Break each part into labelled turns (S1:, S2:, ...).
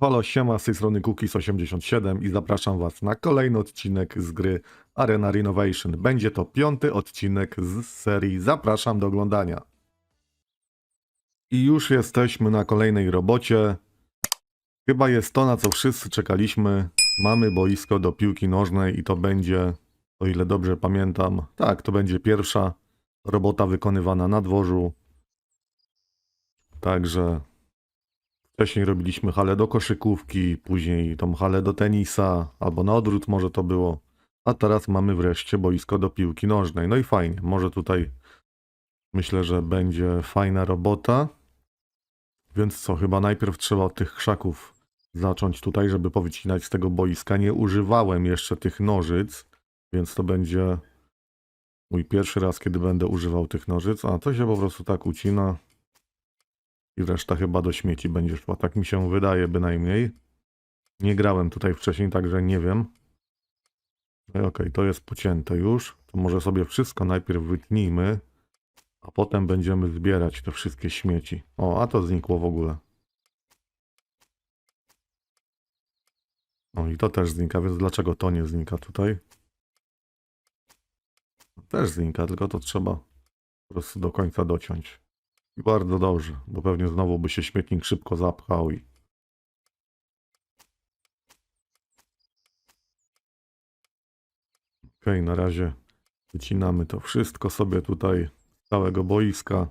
S1: Halo, siema, z tej strony Cookies87 i zapraszam Was na kolejny odcinek z gry Arena Renovation. Będzie to piąty odcinek z serii, zapraszam do oglądania. I już jesteśmy na kolejnej robocie. Chyba jest to, na co wszyscy czekaliśmy. Mamy boisko do piłki nożnej i to będzie, o ile dobrze pamiętam, tak, to będzie pierwsza robota wykonywana na dworzu. Także Wcześniej robiliśmy halę do koszykówki, później tą halę do tenisa, albo na odwrót może to było. A teraz mamy wreszcie boisko do piłki nożnej. No i fajnie, może tutaj myślę, że będzie fajna robota. Więc co, chyba najpierw trzeba od tych krzaków zacząć tutaj, żeby powycinać z tego boiska. Nie używałem jeszcze tych nożyc, więc to będzie mój pierwszy raz, kiedy będę używał tych nożyc. A to się po prostu tak ucina. I reszta chyba do śmieci będzie szła. Tak mi się wydaje bynajmniej. Nie grałem tutaj wcześniej, także nie wiem. No okej, to jest pocięte już. To może sobie wszystko najpierw wytnijmy, a potem będziemy zbierać te wszystkie śmieci. O, a to znikło w ogóle. O, i to też znika, więc dlaczego to nie znika tutaj? Też znika, tylko to trzeba po prostu do końca dociąć. I bardzo dobrze, bo pewnie znowu by się śmietnik szybko zapchał i... Okej, na razie wycinamy to wszystko sobie tutaj z całego boiska.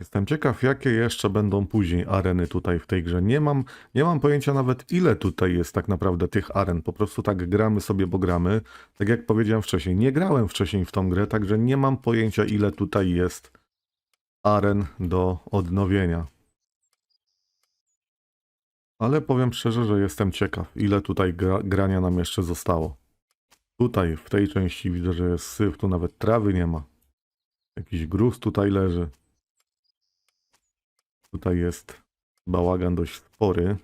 S1: Jestem ciekaw, jakie jeszcze będą później areny tutaj w tej grze. Nie mam, nie mam pojęcia nawet, ile tutaj jest tak naprawdę tych aren. Po prostu tak gramy sobie, bo gramy. Tak jak powiedziałem wcześniej, nie grałem wcześniej w tą grę, także nie mam pojęcia, ile tutaj jest aren do odnowienia. Ale powiem szczerze, że jestem ciekaw, ile tutaj gra, grania nam jeszcze zostało. Tutaj, w tej części widzę, że jest syf, tu nawet trawy nie ma. Jakiś gruz tutaj leży. Tutaj jest bałagan dość spory.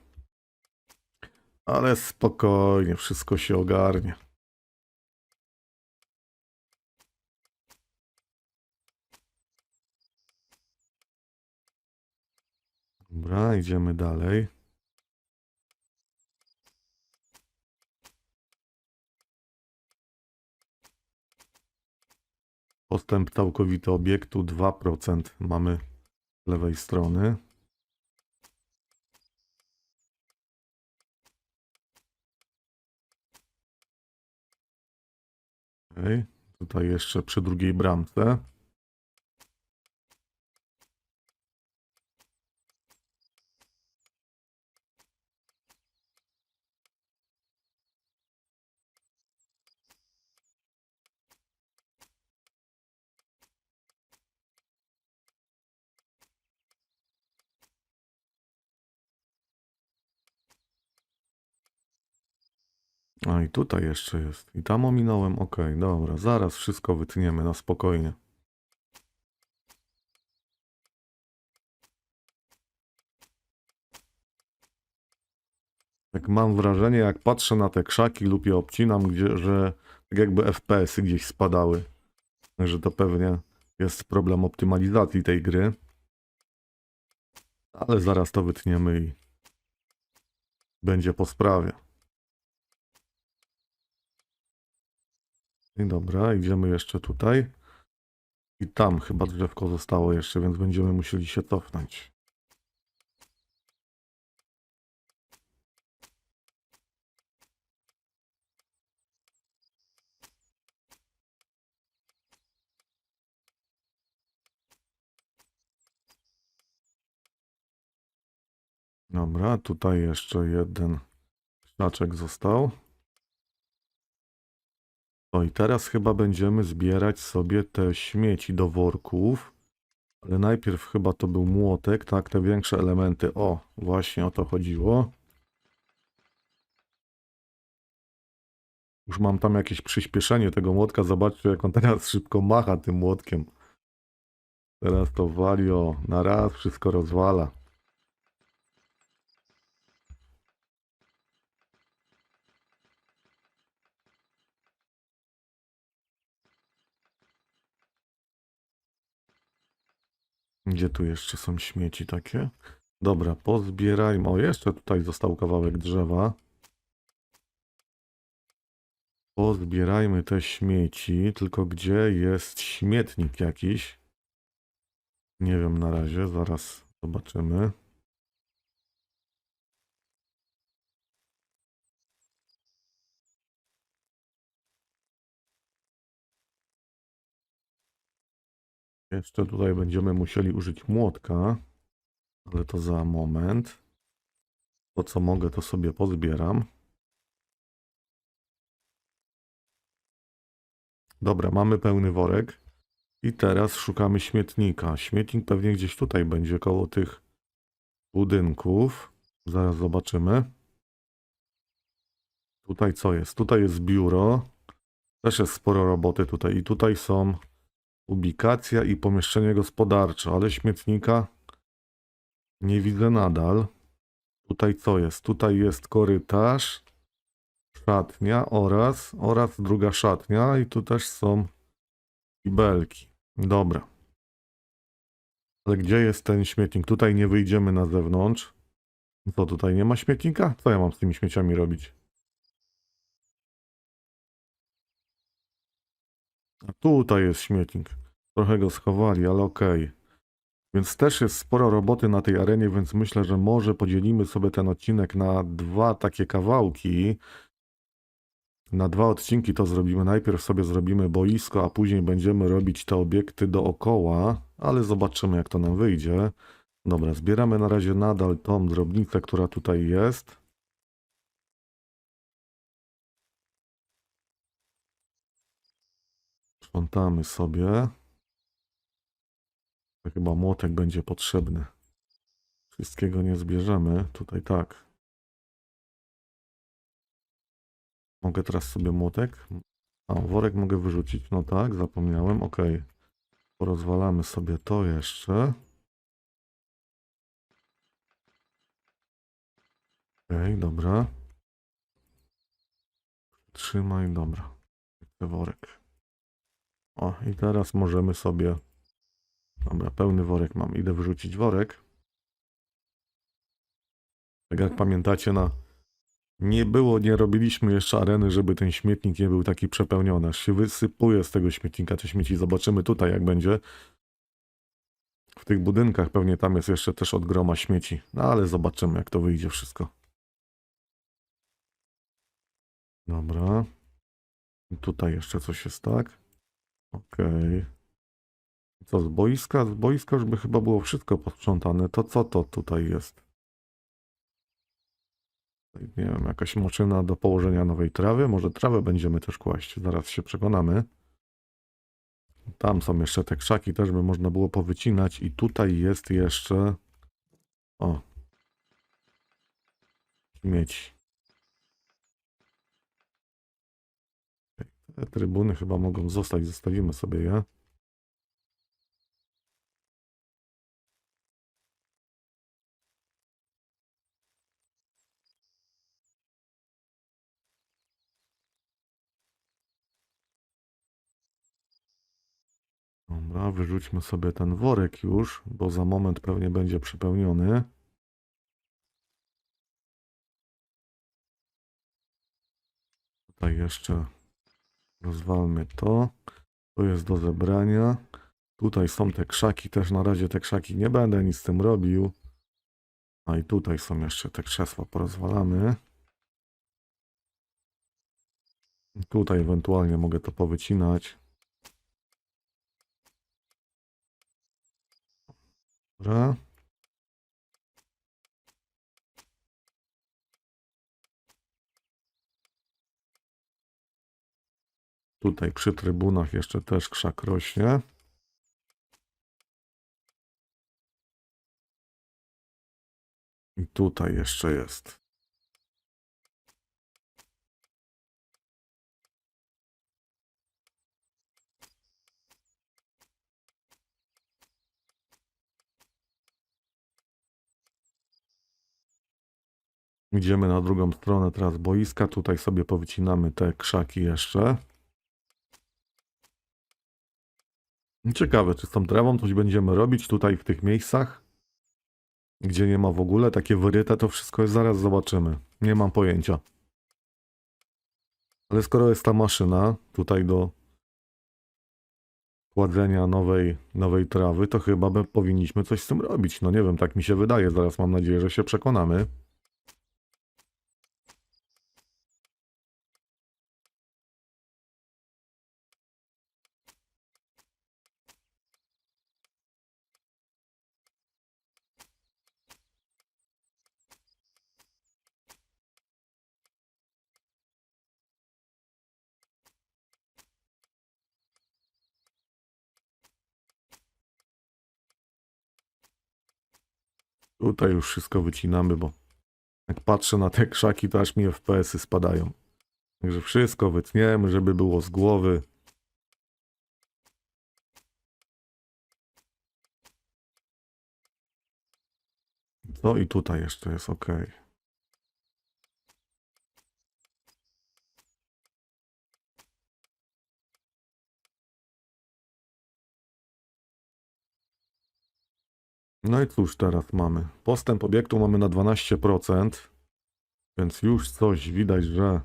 S1: Ale spokojnie, wszystko się ogarnie. Dobra, idziemy dalej. Postęp całkowity obiektu 2% mamy z lewej strony. Okej, tutaj jeszcze przy drugiej bramce. A i tutaj jeszcze jest. I tam ominąłem. Okej, dobra. Zaraz wszystko wytniemy na spokojnie. Tak mam wrażenie, jak patrzę na te krzaki lub je obcinam, gdzie, że tak jakby FPS-y gdzieś spadały. Że to pewnie jest problem optymalizacji tej gry. Ale zaraz to wytniemy i będzie po sprawie. I dobra, idziemy jeszcze tutaj. I tam chyba drzewko zostało jeszcze, więc będziemy musieli się cofnąć. Dobra, tutaj jeszcze jeden krzaczek został. No i teraz chyba będziemy zbierać sobie te śmieci do worków. Ale najpierw chyba to był młotek, tak, te większe elementy. O, właśnie o to chodziło. Już mam tam jakieś przyspieszenie tego młotka. Zobaczcie, jak on teraz szybko macha tym młotkiem. Teraz to wali o, na raz wszystko rozwala. Gdzie tu jeszcze są śmieci takie? Dobra, pozbierajmy. O, jeszcze tutaj został kawałek drzewa. Pozbierajmy te śmieci, tylko gdzie jest śmietnik jakiś? Nie wiem na razie, zaraz zobaczymy. Jeszcze tutaj będziemy musieli użyć młotka, ale to za moment. To co mogę, to sobie pozbieram. Dobra, mamy pełny worek. I teraz szukamy śmietnika. Śmietnik pewnie gdzieś tutaj będzie, koło tych budynków. Zaraz zobaczymy. Tutaj co jest? Tutaj jest biuro. Też jest sporo roboty tutaj. I tutaj są ubikacja i pomieszczenie gospodarcze, ale śmietnika nie widzę nadal. Tutaj co jest? Tutaj jest korytarz, szatnia oraz, oraz druga szatnia i tu też są kibelki. Dobra. Ale gdzie jest ten śmietnik? Tutaj nie wyjdziemy na zewnątrz. Co, tutaj nie ma śmietnika? Co ja mam z tymi śmieciami robić? A tutaj jest śmietnik. Trochę go schowali, ale okej. Więc też jest sporo roboty na tej arenie, więc myślę, że może podzielimy sobie ten odcinek na dwa takie kawałki. Na dwa odcinki to zrobimy. Najpierw sobie zrobimy boisko, a później będziemy robić te obiekty dookoła, ale zobaczymy jak to nam wyjdzie. Dobra, zbieramy na razie nadal tą drobnicę, która tutaj jest. Sprzątamy sobie. Chyba młotek będzie potrzebny. Wszystkiego nie zbierzemy. Tutaj tak. Mogę teraz sobie młotek? A, worek mogę wyrzucić. No tak, zapomniałem. Ok. Porozwalamy sobie to jeszcze. Okej, dobra. Trzymaj, dobra. Worek. O, i teraz możemy sobie Dobra, pełny worek mam. Idę wyrzucić worek. Tak jak pamiętacie, na nie było, nie robiliśmy jeszcze areny, żeby ten śmietnik nie był taki przepełniony. Aż się wysypuje z tego śmietnika te śmieci. Zobaczymy tutaj, jak będzie. W tych budynkach pewnie tam jest jeszcze też od groma śmieci. No ale zobaczymy, jak to wyjdzie wszystko. Dobra. Tutaj jeszcze coś jest, tak? Okej. Co z boiska? Z boiska już by chyba było wszystko posprzątane. To co to tutaj jest? Nie wiem, jakaś maszyna do położenia nowej trawy. Może trawę będziemy też kłaść. Zaraz się przekonamy. Tam są jeszcze te krzaki, też by można było powycinać. I tutaj jest jeszcze... O. Śmieci. Te trybuny chyba mogą zostać. Zostawimy sobie je. Dobra, wyrzućmy sobie ten worek już, bo za moment pewnie będzie przepełniony. Tutaj jeszcze rozwalmy to. To jest do zebrania. Tutaj są te krzaki, też na razie te krzaki nie będę nic z tym robił. A i tutaj są jeszcze te krzesła, porozwalamy. Tutaj ewentualnie mogę to powycinać. Dobra. Tutaj przy trybunach jeszcze też krzak rośnie. I tutaj jeszcze jest. Idziemy na drugą stronę teraz boiska. Tutaj sobie powycinamy te krzaki jeszcze. Ciekawe, czy z tą trawą coś będziemy robić tutaj w tych miejscach, gdzie nie ma w ogóle takie wyryte, to wszystko jest, zaraz zobaczymy. Nie mam pojęcia. Ale skoro jest ta maszyna tutaj do kładzenia nowej, nowej trawy, to chyba by powinniśmy coś z tym robić. No nie wiem, tak mi się wydaje. Zaraz mam nadzieję, że się przekonamy. Tutaj już wszystko wycinamy, bo jak patrzę na te krzaki, to aż mi FPS-y spadają. Także wszystko wytniemy, żeby było z głowy. No i tutaj jeszcze jest ok. No i cóż teraz mamy? Postęp obiektu mamy na 12%, więc już coś widać, że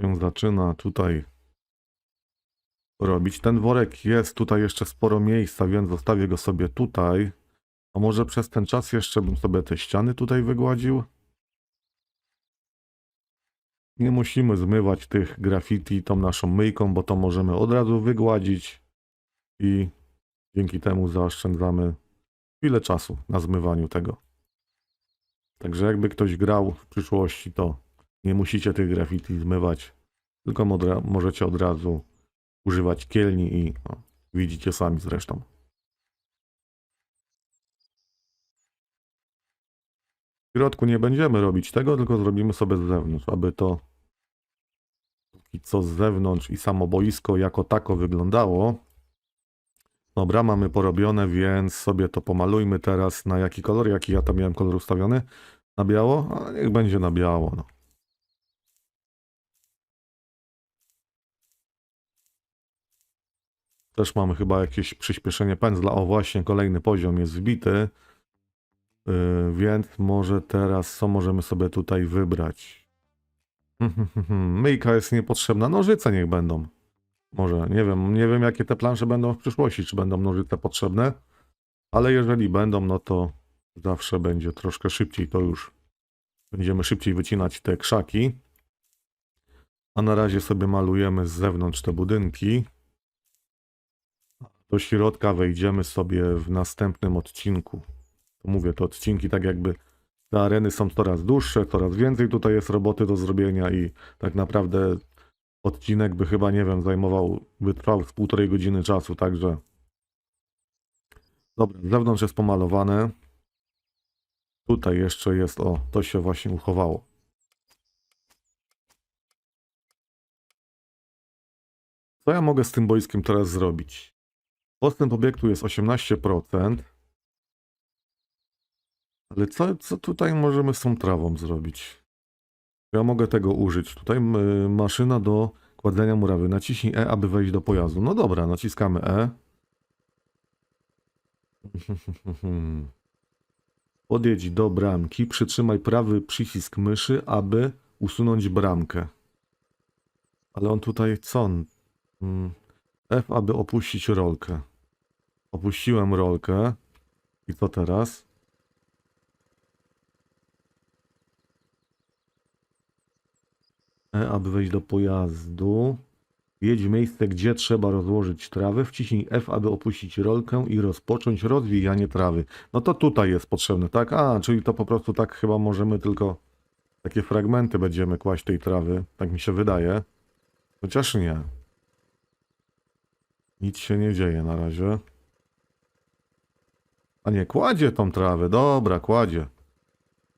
S1: się zaczyna tutaj robić. Ten worek jest tutaj jeszcze sporo miejsca, więc zostawię go sobie tutaj. A może przez ten czas jeszcze bym sobie te ściany tutaj wygładził? Nie musimy zmywać tych graffiti tą naszą myjką, bo to możemy od razu wygładzić i dzięki temu zaoszczędzamy chwilę czasu na zmywaniu tego. Także jakby ktoś grał w przyszłości, to nie musicie tych graffiti zmywać, tylko możecie od razu używać kielni i no, widzicie sami zresztą. W środku nie będziemy robić tego, tylko zrobimy sobie z zewnątrz, aby to i co z zewnątrz i samo boisko jako tako wyglądało. Dobra, mamy porobione, więc sobie to pomalujmy teraz na jaki kolor, jaki ja tam miałem kolor ustawiony? Na biało? A niech będzie na biało. No. Też mamy chyba jakieś przyspieszenie pędzla. O właśnie, kolejny poziom jest wbity. Yy, więc może teraz co możemy sobie tutaj wybrać? Myjka jest niepotrzebna, nożyce niech będą. Może, nie wiem, nie wiem jakie te plansze będą w przyszłości, czy będą nożyce potrzebne, ale jeżeli będą, no to zawsze będzie troszkę szybciej, to już będziemy szybciej wycinać te krzaki. A na razie sobie malujemy z zewnątrz te budynki. Do środka wejdziemy sobie w następnym odcinku. Mówię, te odcinki tak jakby te areny są coraz dłuższe, coraz więcej tutaj jest roboty do zrobienia i tak naprawdę odcinek by chyba, nie wiem, zajmował, by trwał z półtorej godziny czasu, także dobra, zewnątrz jest pomalowane. Tutaj jeszcze jest, o, to się właśnie uchowało. Co ja mogę z tym boiskiem teraz zrobić? Postęp obiektu jest 18%. Ale co, co tutaj możemy z tą trawą zrobić? Ja mogę tego użyć. Tutaj maszyna do kładzenia murawy. Naciśnij E, aby wejść do pojazdu. No dobra, naciskamy E. Podjedź do bramki. Przytrzymaj prawy przycisk myszy, aby usunąć bramkę. Ale on tutaj co? Mm, F, aby opuścić rolkę. Opuściłem rolkę. I co teraz? Aby wejść do pojazdu. Jedź w miejsce, gdzie trzeba rozłożyć trawę. Wciśnij F, aby opuścić rolkę i rozpocząć rozwijanie trawy. No to tutaj jest potrzebne, tak? A, czyli to po prostu tak chyba możemy tylko takie fragmenty będziemy kłaść tej trawy. Tak mi się wydaje. Chociaż nie. Nic się nie dzieje na razie. A nie, kładzie tą trawę. Dobra, kładzie.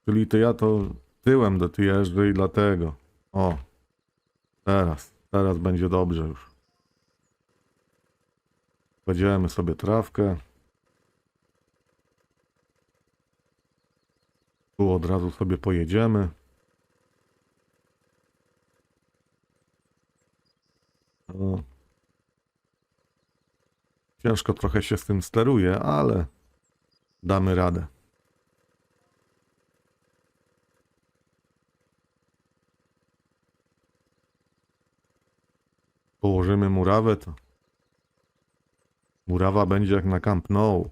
S1: Czyli to ja to tyłem do ty jeżdżę i dlatego. O, teraz, teraz będzie dobrze już. Kładziemy sobie trawkę. Tu od razu sobie pojedziemy. O. Ciężko trochę się z tym steruje, ale damy radę. Położymy murawę, to murawa będzie jak na Camp Nou.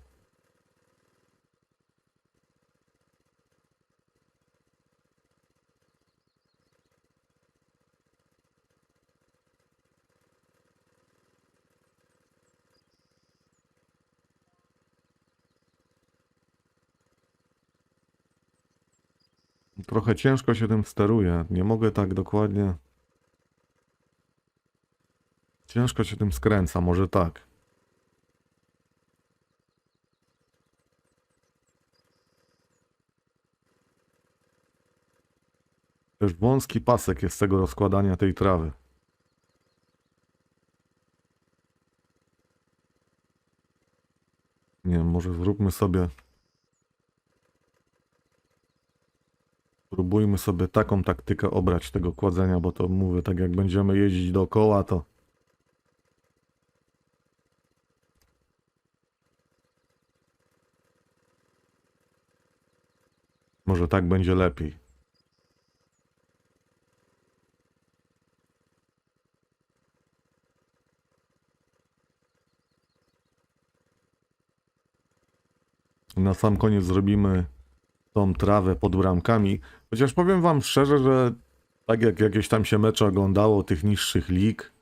S1: Trochę ciężko się tym steruje. Nie mogę tak dokładnie. Ciężko się tym skręca, może tak. Też wąski pasek jest z tego rozkładania tej trawy. Nie wiem, może zróbmy sobie. Spróbujmy sobie taką taktykę obrać tego kładzenia, bo to mówię, tak jak będziemy jeździć dookoła, to może tak będzie lepiej. Na sam koniec zrobimy tą trawę pod bramkami. Chociaż powiem wam szczerze, że tak jak jakieś tam się mecze oglądało tych niższych lig,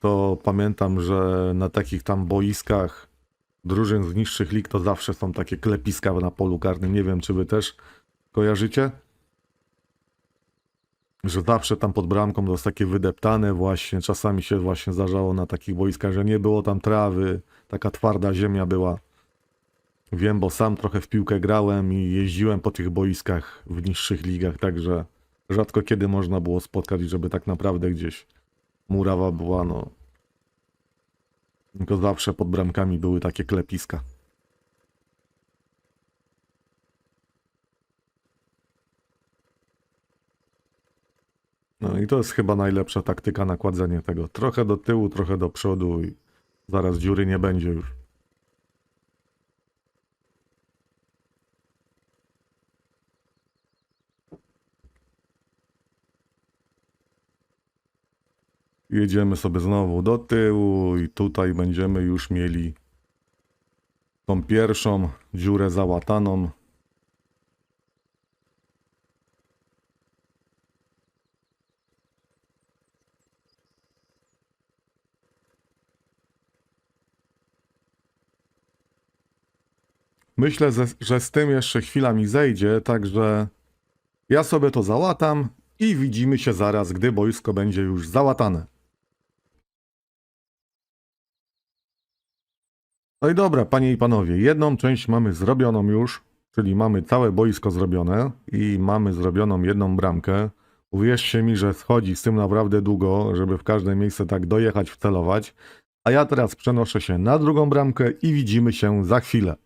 S1: to pamiętam, że na takich tam boiskach drużyn z niższych lig to zawsze są takie klepiska na polu karnym. Nie wiem, czy wy też kojarzycie? Że zawsze tam pod bramką to jest takie wydeptane właśnie. Czasami się właśnie zdarzało na takich boiskach, że nie było tam trawy, taka twarda ziemia była. Wiem, bo sam trochę w piłkę grałem i jeździłem po tych boiskach w niższych ligach, także rzadko kiedy można było spotkać, żeby tak naprawdę gdzieś murawa była, no. Tylko zawsze pod bramkami były takie klepiska. No i to jest chyba najlepsza taktyka na kładzenie tego. Trochę do tyłu, trochę do przodu i zaraz dziury nie będzie już. Jedziemy sobie znowu do tyłu i tutaj będziemy już mieli tą pierwszą dziurę załataną. Myślę, że, z tym jeszcze chwila mi zejdzie, także ja sobie to załatam i widzimy się zaraz, gdy boisko będzie już załatane. No i dobra, panie i panowie, jedną część mamy zrobioną już, czyli mamy całe boisko zrobione i mamy zrobioną jedną bramkę. Uwierzcie mi, że schodzi z tym naprawdę długo, żeby w każde miejsce tak dojechać, wcelować. A ja teraz przenoszę się na drugą bramkę i widzimy się za chwilę.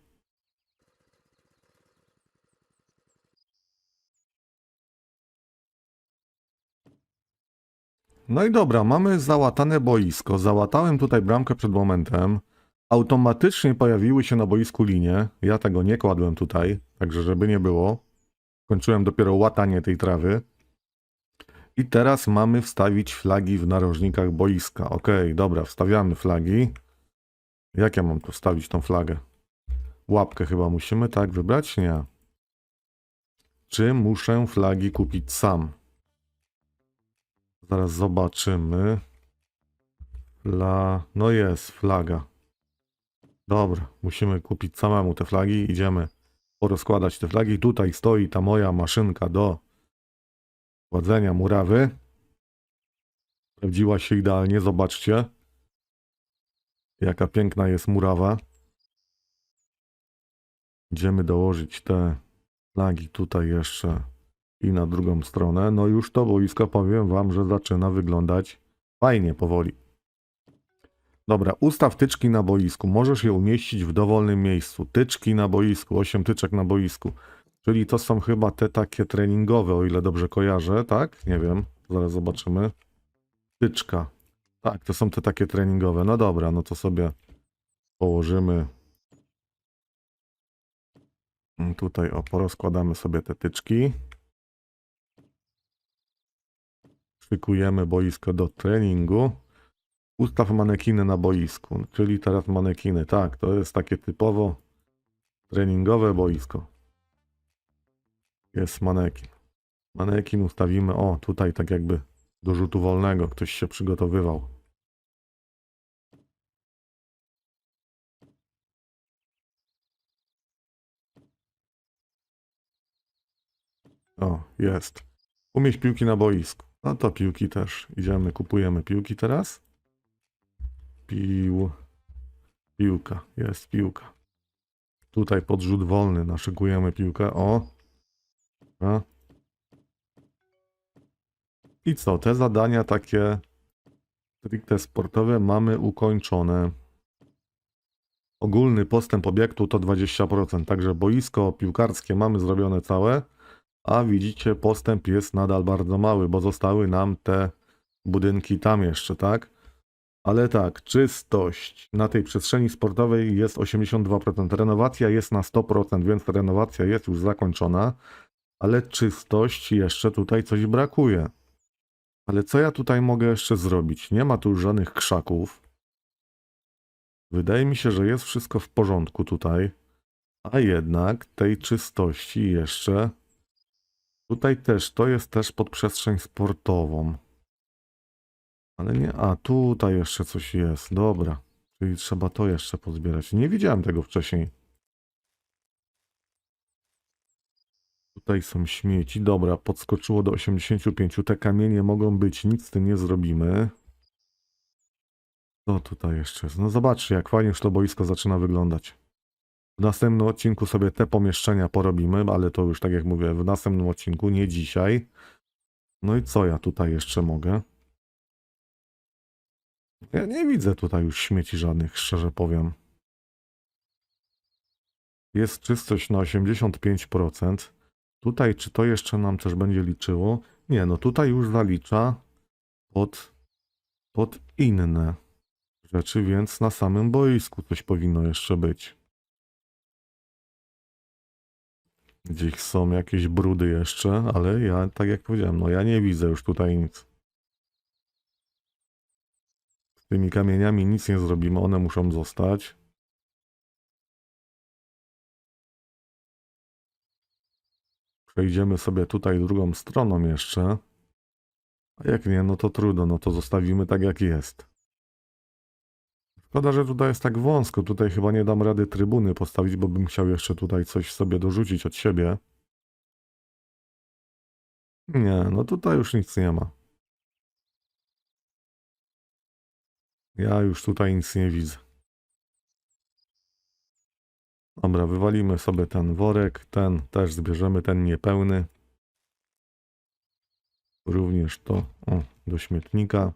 S1: No i dobra, mamy załatane boisko. Załatałem tutaj bramkę przed momentem. Automatycznie pojawiły się na boisku linie. Ja tego nie kładłem tutaj, także żeby nie było. Kończyłem dopiero łatanie tej trawy. I teraz mamy wstawić flagi w narożnikach boiska. Ok, dobra, wstawiamy flagi. Jak ja mam tu wstawić tą flagę? Łapkę chyba musimy tak wybrać? Nie. Czy muszę flagi kupić sam? Zaraz zobaczymy. Fla... No jest, flaga. Dobra, musimy kupić samemu te flagi. Idziemy porozkładać te flagi. Tutaj stoi ta moja maszynka do kładzenia murawy. Sprawdziła się idealnie, zobaczcie. Jaka piękna jest murawa. Idziemy dołożyć te flagi tutaj jeszcze i na drugą stronę. No już to boisko powiem wam, że zaczyna wyglądać fajnie powoli. Dobra, ustaw tyczki na boisku. Możesz je umieścić w dowolnym miejscu. Tyczki na boisku, 8 tyczek na boisku. Czyli to są chyba te takie treningowe, o ile dobrze kojarzę, tak? Nie wiem, zaraz zobaczymy. Tyczka. Tak, to są te takie treningowe. No dobra, no to sobie położymy. Mm, Tutaj o, porozkładamy sobie te tyczki. Szykujemy boisko do treningu. Ustaw manekiny na boisku, czyli teraz manekiny. Tak, to jest takie typowo treningowe boisko. Jest manekin. Manekin ustawimy, o, tutaj tak jakby do rzutu wolnego ktoś się przygotowywał. O, jest. Umieść piłki na boisku. No to piłki też. Idziemy, kupujemy piłki teraz. Pił. Piłka. Jest piłka. Tutaj podrzut wolny. Naszykujemy piłkę. O. A. I co? Te zadania takie stricte sportowe mamy ukończone. Ogólny postęp obiektu to 20%, także boisko piłkarskie mamy zrobione całe, a widzicie postęp jest nadal bardzo mały, bo zostały nam te budynki tam jeszcze, tak? Ale tak, czystość na tej przestrzeni sportowej jest 82%, renowacja jest na 100%, więc renowacja jest już zakończona, ale czystość jeszcze tutaj coś brakuje. Ale co ja tutaj mogę jeszcze zrobić? Nie ma tu już żadnych krzaków. Wydaje mi się, że jest wszystko w porządku tutaj. A jednak tej czystości jeszcze. Tutaj też, to jest też pod przestrzeń sportową. Ale nie, a tutaj jeszcze coś jest. Dobra. Czyli trzeba to jeszcze pozbierać. Nie widziałem tego wcześniej. Tutaj są śmieci. Dobra, podskoczyło do 85. Te kamienie mogą być, nic z tym nie zrobimy. Co tutaj jeszcze jest? No zobaczcie, jak fajnie już to boisko zaczyna wyglądać. W następnym odcinku sobie te pomieszczenia porobimy, ale to już tak jak mówię, w następnym odcinku, nie dzisiaj. No i co ja tutaj jeszcze mogę? Ja nie widzę tutaj już śmieci żadnych, szczerze powiem. Jest czystość na 85%. Tutaj, czy to jeszcze nam też będzie liczyło? Nie, no tutaj już zalicza pod, pod inne rzeczy, więc na samym boisku coś powinno jeszcze być. Gdzieś są jakieś brudy jeszcze, ale ja, tak jak powiedziałem, no ja nie widzę już tutaj nic. Z tymi kamieniami nic nie zrobimy, one muszą zostać. Przejdziemy sobie tutaj drugą stroną jeszcze. A jak nie, no to trudno, no to zostawimy tak jak jest. Szkoda, że tutaj jest tak wąsko. Tutaj chyba nie dam rady trybuny postawić, bo bym chciał jeszcze tutaj coś sobie dorzucić od siebie. Nie, no tutaj już nic nie ma. Ja już tutaj nic nie widzę. Dobra, wywalimy sobie ten worek, ten też zbierzemy, ten niepełny. Również to o, do śmietnika.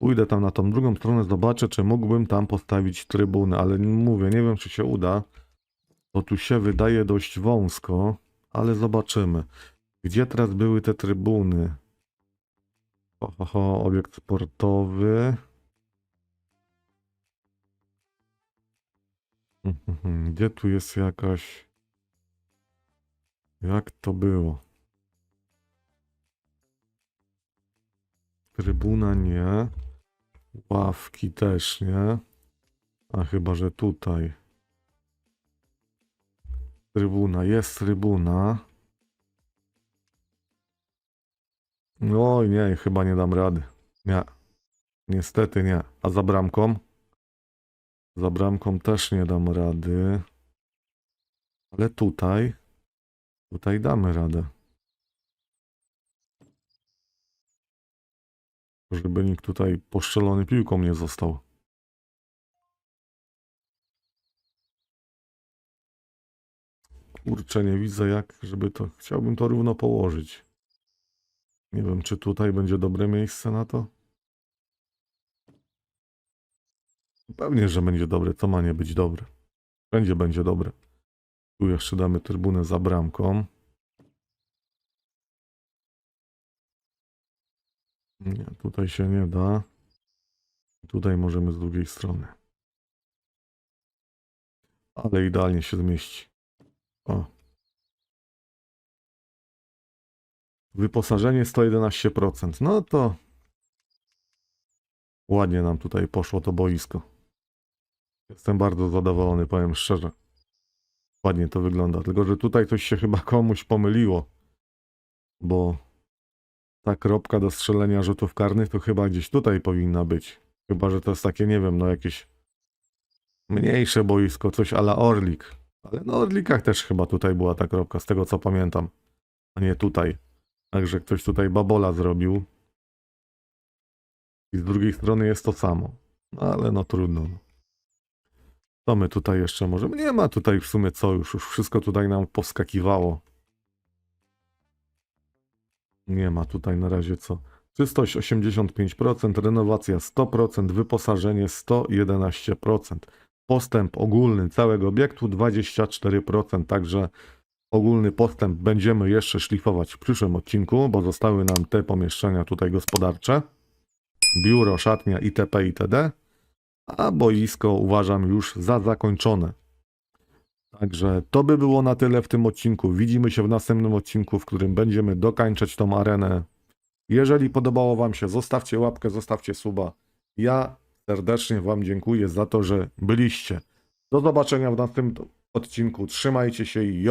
S1: Pójdę tam na tą drugą stronę, zobaczę, czy mógłbym tam postawić trybunę, ale mówię, nie wiem, czy się uda. Bo tu się wydaje dość wąsko, ale zobaczymy. Gdzie teraz były te trybuny? Ho, ho, ho, obiekt sportowy. Mhm, Gdzie tu jest jakaś... Jak to było? Trybuna nie. Ławki też nie. A chyba, że tutaj. Trybuna, jest trybuna. Oj, nie, chyba nie dam rady. Nie. Niestety nie. A za bramką? Za bramką też nie dam rady. Ale tutaj. Tutaj damy radę. Żeby nikt tutaj poszczelony piłką nie został. Kurczę, nie widzę jak, żeby to... Chciałbym to równo położyć. Nie wiem, czy tutaj będzie dobre miejsce na to. Pewnie, że będzie dobre. To ma nie być dobre. Będzie, będzie dobre. Tu jeszcze damy trybunę za bramką. Nie, tutaj się nie da. Tutaj możemy z drugiej strony. Ale idealnie się zmieści. O. Wyposażenie 111%. No to ładnie nam tutaj poszło to boisko. Jestem bardzo zadowolony, powiem szczerze. Ładnie to wygląda. Tylko, że tutaj coś się chyba komuś pomyliło. Bo ta kropka do strzelenia rzutów karnych to chyba gdzieś tutaj powinna być. Chyba, że to jest takie, nie wiem, no jakieś mniejsze boisko, coś ala Orlik. Ale na Orlikach też chyba tutaj była ta kropka, z tego co pamiętam. A nie tutaj. Także ktoś tutaj babola zrobił. I z drugiej strony jest to samo. No ale no trudno. no. Co my tutaj jeszcze możemy? Nie ma tutaj w sumie co już. Już wszystko tutaj nam powskakiwało. Nie ma tutaj na razie co. Czystość 85%, renowacja 100%, wyposażenie 111%. Postęp ogólny całego obiektu 24%, także ogólny postęp będziemy jeszcze szlifować w przyszłym odcinku, bo zostały nam te pomieszczenia tutaj gospodarcze. Biuro, szatnia itp. itd. A boisko uważam już za zakończone. Także to by było na tyle w tym odcinku. Widzimy się w następnym odcinku, w którym będziemy dokańczać tą arenę. Jeżeli podobało Wam się, zostawcie łapkę, zostawcie suba. Ja serdecznie Wam dziękuję za to, że byliście. Do zobaczenia w następnym odcinku. Trzymajcie się i!